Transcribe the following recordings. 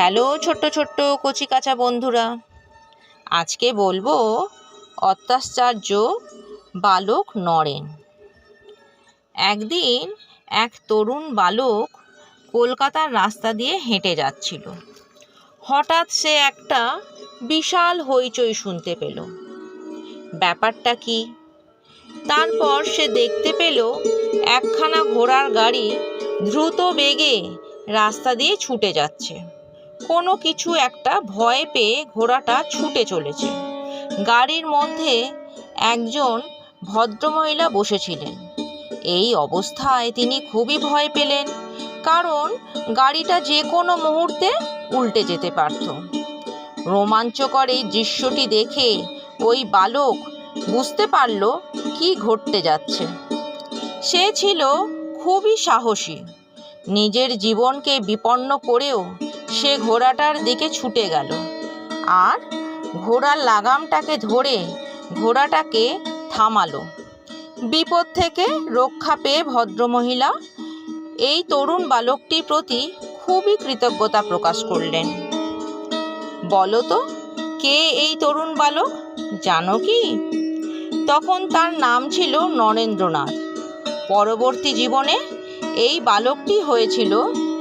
Hello ছোট্ট ছোট্ট কচি কাঁচা বন্ধুরা। আজকে বলব অত্যাশ্চর্য বালক নরেন। একদিন এক তরুণ বালক কলকাতার রাস্তা দিয়ে হেঁটে যাচ্ছিল। হঠাৎ সে একটা বিশাল হইচই শুনতে পেল। ব্যাপারটা কি? তারপর সে দেখতে পেল একখানা ঘোড়ার গাড়ি দ্রুত বেগে রাস্তা দিয়ে ছুটে যাচ্ছে। কোনো কিছু একটা ভয় পেয়ে ঘোড়াটা ছুটে চলেছে। গাড়ির মধ্যে একজন ভদ্রমহিলা বসেছিলেন। এই অবস্থায় তিনি খুবই ভয় পেলেন, কারণ গাড়িটা যে কোনো মুহূর্তে উল্টে যেতে পারত। রোমাঞ্চকর এই দৃশ্যটি দেখে ওই বালক বুঝতে পারল কি ঘটতে যাচ্ছে। সে ছিল খুবই সাহসী। নিজের জীবনকে বিপন্ন করেও সে ঘোড়াটার দিকে ছুটে গেল। আর ঘোড়ার লাগামটাকে ধরে ঘোড়াটাকে থামালো। বিপদ থেকে রক্ষা পেয়ে ভদ্রমহিলা এই তরুণ বালকটির প্রতি খুবই কৃতজ্ঞতা প্রকাশ করলেন। বলো তো, কে এই তরুণ বালক? জানো কি? তখন তার নাম ছিল নরেন্দ্রনাথ। পরবর্তী জীবনে এই বালকটি হয়েছিল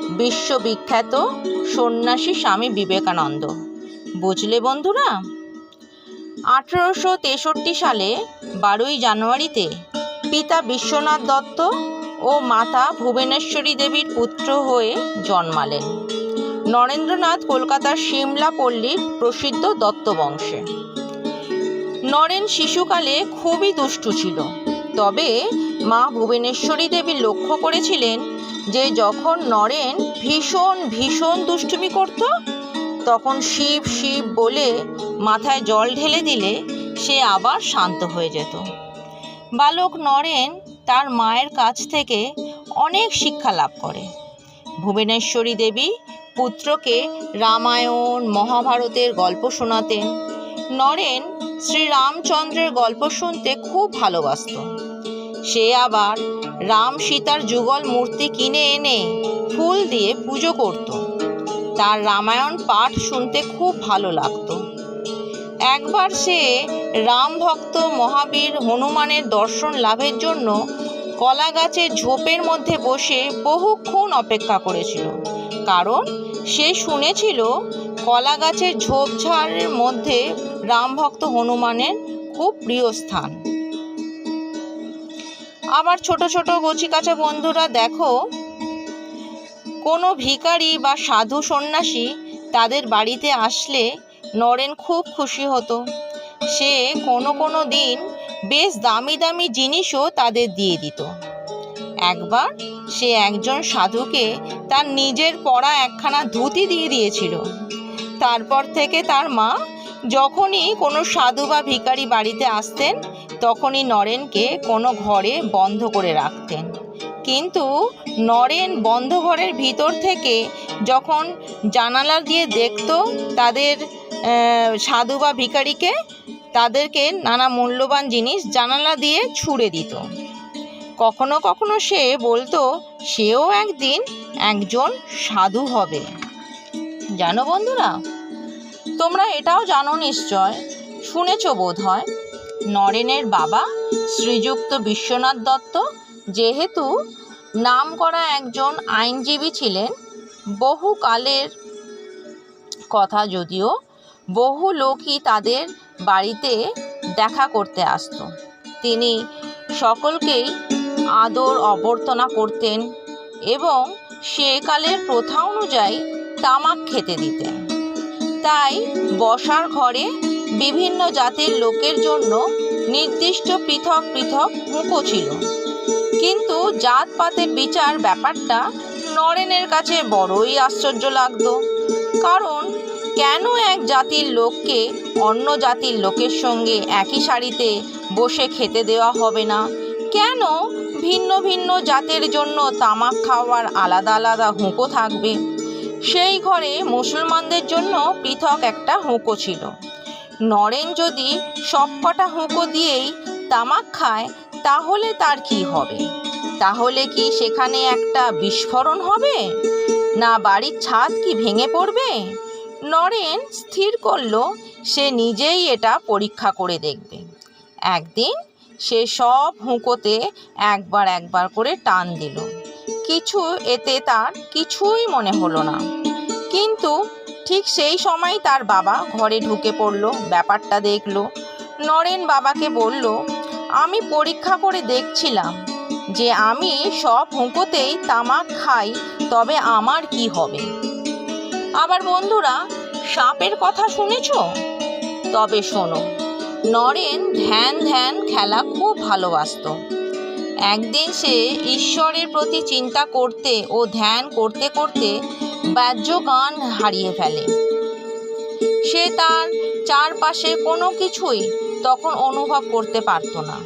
বিশ্ববিখ্যাত সন্ন্যাসী স্বামী বিবেকানন্দ। বুঝলে বন্ধুরা? আঠেরোশো তেষট্টি সালে বারোই জানুয়ারিতে পিতা বিশ্বনাথ দত্ত ও মাতা ভুবনেশ্বরী দেবীর পুত্র হয়ে জন্মালেন। নরেন্দ্রনাথ কলকাতার সিমলা পল্লীর প্রসিদ্ধ দত্ত বংশে নরেন শিশুকালে খুবই দুষ্টু ছিল, তবে মা ভুবনেশ্বরী দেবী লক্ষ্য করেছিলেন যে যখন নরেন ভীষণ ভীষণ দুষ্টুমি করত, তখন শিব শিব বলে মাথায় জল ঢেলে দিলে সে আবার শান্ত হয়ে যেত। বালক নরেন তার মায়ের কাছ থেকে অনেক শিক্ষা লাভ করে। ভুবনেশ্বরী দেবী পুত্রকে রামায়ণ, মহাভারতের গল্প শোনাতেন। নরেন শ্রীরামচন্দ্রের গল্প শুনতে খুব ভালোবাসত। সে আবার রাম সীতার যুগল মূর্তি কিনে এনে ফুল দিয়ে পুজো করত। তার রামায়ণ পাঠ শুনতে খুব ভালো লাগতো। একবার সে রাম ভক্ত মহাবীর হনুমানের দর্শন লাভের জন্য কলা গাছের ঝোপের মধ্যে বসে বহুক্ষণ অপেক্ষা করেছিল। কারণ সে শুনেছিল কলা গাছের ঝোপঝাড়ের মধ্যে রামভক্ত হনুমানের খুব প্রিয় স্থান। আবার ছোট ছোট কচি কাঁচা বন্ধুরা দেখো, কোনো ভিখারি বা সাধু সন্ন্যাসী তাদের বাড়িতে আসলে নরেন খুব খুশি হতো। সে কোনো কোনো দিন বেশ দামি দামি জিনিসও তাদের দিয়ে দিত। একবার সে একজন সাধুকে তার নিজের পরা একখানা ধুতি দিয়ে দিয়েছিল। তারপর থেকে তার মা যখনই কোনো সাধু বা ভিখারি বাড়িতে আসতেন তখনই নরেনকে কোনো ঘরে বন্ধ করে রাখতেন। কিন্তু নরেন বন্ধ ঘরের ভিতর থেকে যখন জানালা দিয়ে দেখত তাদের সাধু বা ভিখারিকে, তাদেরকে নানা মূল্যবান জিনিস জানালা দিয়ে ছুঁড়ে দিত। কখনো কখনো সে বলতো, সেও একদিন একজন সাধু হবে। জানো বন্ধুরা, তোমরা এটাও জানো নিশ্চয়, শুনেছ বোধ হয় নরেনের বাবা শ্রীযুক্ত বিশ্বনাথ দত্ত যেহেতু নাম করা একজন আইনজীবী ছিলেন বহুকালের কথা যদিও বহু লোকই তাদের বাড়িতে দেখা করতে আসতো। তিনি সকলকেই আদর অভ্যর্থনা করতেন এবং সেকালের প্রথা অনুযায়ী তামাক খেতে দিতেন। তাই বসার ঘরে বিভিন্ন জাতির লোকের জন্য নির্দিষ্ট পৃথক পৃথক মুখো ছিল। কিন্তু জাতপাতের বিচার ব্যাপারটা নরেনের কাছে বড়ই আশ্চর্য লাগতো। কারণ কেন এক জাতির লোককে অন্য জাতির লোকের সঙ্গে একই শাড়িতে বসে খেতে দেওয়া হবে না? কেন ভিন্ন ভিন্ন জাতের জন্য তামাক খাওয়ার আলাদা আলাদা হুঁকো থাকবে? সেই ঘরে মুসলমানদের জন্য পৃথক একটা হুঁকো ছিল। নরেন যদি সবকটা হুঁকো দিয়েই তামাক খায়, তাহলে তার কি হবে? তাহলে কি সেখানে একটা বিস্ফোরণ হবে? না বাড়ির ছাদ কি ভেঙে পড়বে? নরেন স্থির করল, সে নিজেই এটা পরীক্ষা করে দেখবে। একদিন সে সব হুঁকোতে একবার একবার করে টান দিল। কিছু এতে তার কিছুই মনে হলো না। কিন্তু ঠিক সেই সময় তার বাবা ঘরে ঢুকে পড়ল, ব্যাপারটা দেখল। নরেন বাবাকে বলল, আমি পরীক্ষা করে দেখছিলাম যে আমি সব হুঁকোতেই তামাক খাই, তবে আমার কি হবে? আবার বন্ধুরা, সাপের কথা শুনেছ? তবে শোনো, নরেন ধ্যান ধ্যান খেলা খুব ভালোবাসতো। একদিন সে ঈশ্বরের প্রতি চিন্তা করতে ও ধ্যান করতে করতে বাহ্য গান হারিয়ে ফেলে। সে তার চারপাশে কোনো কিছুই তখন অনুভব করতে পারতো না।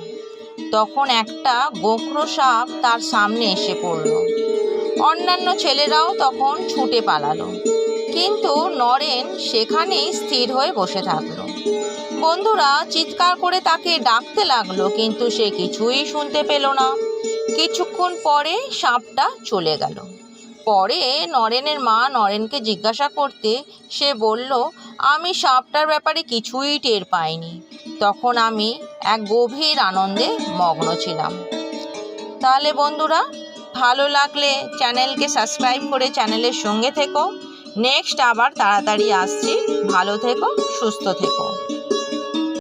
তখন একটা গোখরো সাপ তার সামনে এসে পড়ল। অন্যান্য ছেলেরাও তখন ছুটে পালালো। কিন্তু নরেন সেখানেই স্থির হয়ে বসে থাকল। বন্ধুরা, চিৎকার করে তাকে ডাকতে লাগল, কিন্তু সে কিছুই শুনতে পেল না। কিছুক্ষণ পরে সাপটা চলে গেল। পরে নরেনের মা নরেনকে জিজ্ঞাসা করতে সে বলল, আমি সাপটার ব্যাপারে কিছুই টের পাইনি। তখন আমি এক গভীর আনন্দে মগ্ন ছিলাম। তাহলে বন্ধুরা, ভালো লাগলে চ্যানেলকে সাবস্ক্রাইব করে চ্যানেলের সঙ্গে থেকো। নেক্সট আবার তাড়াতাড়ি আসছি। ভালো থেকো, সুস্থ থেকো।